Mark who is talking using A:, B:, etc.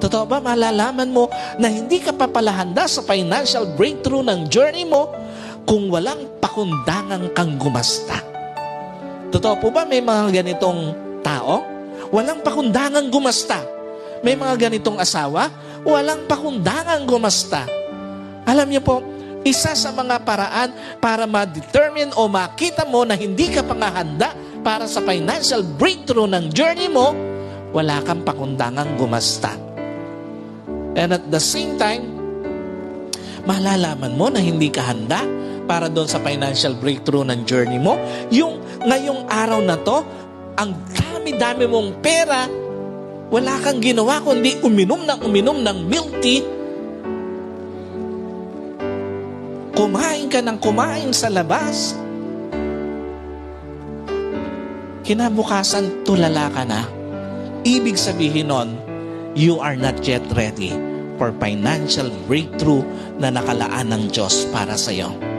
A: Totoo ba, malalaman mo na hindi ka papalahanda sa financial breakthrough ng journey mo kung walang pakundangan kang gumasta. Totoo po ba may mga ganitong tao? Walang pakundangan gumasta. May mga ganitong asawa? Walang pakundangan gumasta. Alam niyo po, isa sa mga paraan para ma-determine o makita mo na hindi ka pangahanda para sa financial breakthrough ng journey mo, wala kang pakundangang gumasta. And at the same time, malalaman mo na hindi ka handa para doon sa financial breakthrough ng journey mo. Yung ngayong araw na to, ang dami-dami mong pera, wala kang ginawa kundi uminom ng uminom ng milk tea, kumain ka ng kumain sa labas, kinabukasan tulala ka na. Ibig sabihin nun, you are not yet ready for financial breakthrough na nakalaan ng Diyos para sa iyo.